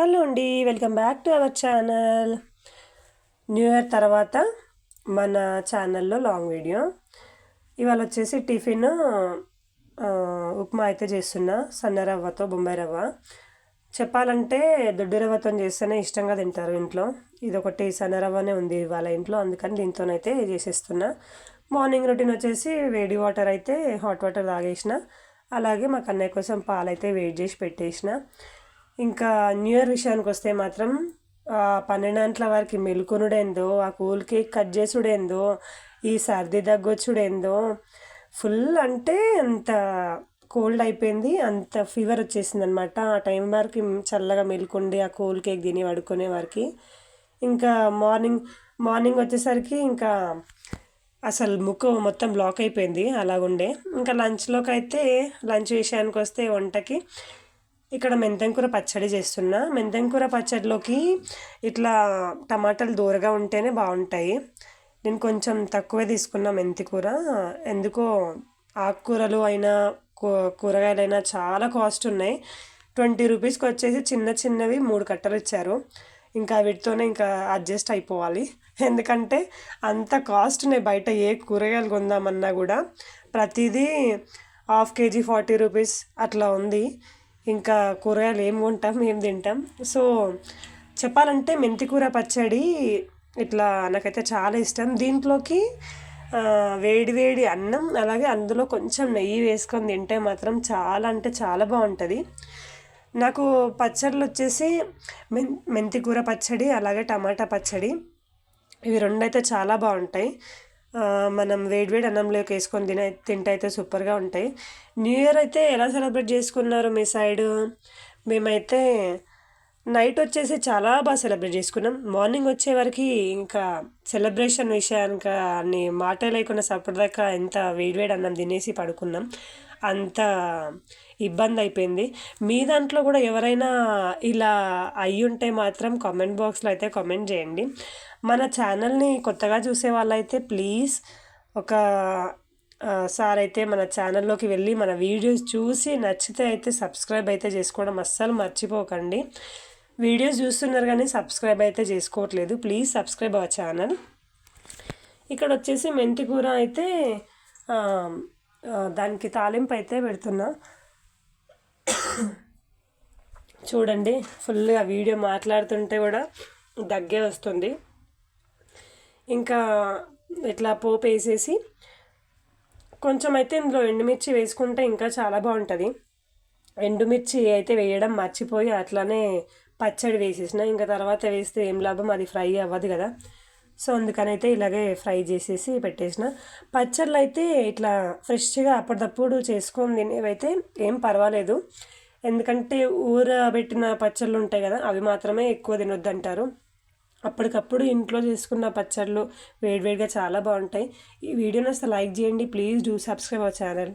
Hello అండి welcome back to our channel. New year తర్వాత మన ఛానల్లో లాంగ్ వీడియో. ఇవాళ వచ్చేసి టిఫిన్ ఉప్మా అయితే చేస్తున్నా సన్న రవ్వతో బొంబాయి రవ్వ. చెప్పాలంటే దొడ్డు రవ్వతో చేస్తేనే ఇష్టంగా తింటారు ఇంట్లో. ఇది ఒకటి సన్న రవ్వనే ఉంది ఇవాళ ఇంట్లో అందుకని దీంతోనైతే చేసేస్తున్నా. మార్నింగ్ రొటీన్ వచ్చేసి వేడి వాటర్ అయితే హాట్ వాటర్ తాగేసిన. అలాగే మా కన్నయ్య కోసం పాలైతే వేడి చేసి పెట్టేసిన. ఇంకా న్యూ ఇయర్ విషయానికి వస్తే మాత్రం పన్నెండు గంటల వరకు మెలుకొనుడేందో ఆ కూల్ కేక్ కట్ చేసుడేందో ఈ సర్ది దగ్గొచ్చుడేందో ఫుల్ అంటే అంత కోల్డ్ అయిపోయింది అంత ఫీవర్ వచ్చేసింది అనమాట ఆ టైం వరకు చల్లగా మెలుకుండి ఆ కూల్ కేక్ తిని పడుకునే వారికి. ఇంకా మార్నింగ్ మార్నింగ్ వచ్చేసరికి ఇంకా అసలు ముక్కు మొత్తం బ్లాక్ అయిపోయింది అలాగుండే. ఇంకా లంచ్లోకి అయితే లంచ్ విషయానికి వస్తే వంటకి ఇక్కడ మెంతంకూర పచ్చడి చేస్తున్నా. మెంతంకూర పచ్చడిలోకి ఇట్లా టమాటాలు దూరగా ఉంటేనే బాగుంటాయి. నేను కొంచెం తక్కువే తీసుకున్నా మెంతి కూర ఎందుకో ఆకుకూరలు అయినా కూరగాయలైనా చాలా కాస్ట్ ఉన్నాయి. ట్వంటీ రూపీస్కి వచ్చేసి చిన్న చిన్నవి మూడు కట్టలు ఇచ్చారు. ఇంకా వీటితోనే ఇంకా అడ్జస్ట్ అయిపోవాలి. ఎందుకంటే అంత కాస్ట్ ఉన్నాయి. బయట ఏ కూరగాయలు కొందామన్నా కూడా ప్రతిదీ హాఫ్ కేజీ ఫార్టీ రూపీస్ అట్లా ఉంది. ఇంకా కూరగాయలు ఏం కొంటాం ఏం తింటాం. సో చెప్పాలంటే మెంతికూర పచ్చడి ఇట్లా నాకైతే చాలా ఇష్టం. దీంట్లోకి వేడి వేడి అన్నం అలాగే అందులో కొంచెం నెయ్యి వేసుకొని తింటే మాత్రం చాలా అంటే చాలా బాగుంటుంది. నాకు పచ్చళ్ళు వచ్చేసి మెం మెంతికూర పచ్చడి అలాగే టమాటా పచ్చడి ఇవి రెండు అయితే చాలా బాగుంటాయి. మనం వేడివేడి అన్నంలోకి వేసుకొని తిన తింటే అయితే సూపర్గా ఉంటాయి. న్యూ ఇయర్ అయితే ఎలా సెలబ్రేట్ చేసుకున్నారు మీ సైడ్? మేమైతే నైట్ వచ్చేసి చాలా బాగా సెలబ్రేట్ చేసుకున్నాం. మార్నింగ్ వచ్చే వరకు ఇంకా సెలబ్రేషన్ విషయానికి అన్ని మాట లేకుండా సపటిదాకా ఎంత వేడివేడి అన్నం తినేసి పడుకున్నాం. అంత ఇబ్బంది అయిపోయింది మీ దాంట్లో కూడా ఎవరైనా ఇలా అయ్యి ఉంటే మాత్రం కామెంట్ బాక్స్లో అయితే కామెంట్ చేయండి. మన ఛానల్ని కొత్తగా చూసే వాళ్ళైతే ప్లీజ్ ఒక సార్ అయితే మన ఛానల్లోకి వెళ్ళి మన వీడియోస్ చూసి నచ్చితే అయితే సబ్స్క్రైబ్ అయితే చేసుకోవడం అస్సలు మర్చిపోకండి. వీడియోస్ చూస్తున్నారు కానీ సబ్స్క్రైబ్ అయితే చేసుకోవట్లేదు. Please subscribe our channel. ఇక్కడ వచ్చేసి మెంతి కూర అయితే దానికి తాలింపు అయితే పెడుతున్నా. చూడండి ఫుల్గా వీడియో మాట్లాడుతుంటే కూడా దగ్గే వస్తుంది. ఇంకా ఇట్లా పోపు వేసేసి కొంచెం అయితే ఇందులో ఎండుమిర్చి వేసుకుంటే ఇంకా చాలా బాగుంటుంది. ఎండుమిర్చి అయితే వేయడం మర్చిపోయి అట్లానే పచ్చడి వేసేసిన. ఇంకా తర్వాత వేస్తే ఏం లాభం? అది ఫ్రై అవ్వదు కదా. సో అందుకనైతే ఇలాగే ఫ్రై చేసేసి పెట్టేసిన. పచ్చళ్ళు అయితే ఇట్లా ఫ్రెష్గా అప్పటిదప్పుడు చేసుకొని తినేవైతే ఏం పర్వాలేదు. ఎందుకంటే ఊరబెట్టిన పచ్చళ్ళు ఉంటాయి కదా అవి మాత్రమే ఎక్కువ తినొద్దంటారు. అప్పటికప్పుడు ఇంట్లో చేసుకున్న పచ్చళ్ళు వేడివేడిగా చాలా బాగుంటాయి. ఈ వీడియోని అసలు లైక్ చేయండి please do subscribe our channel.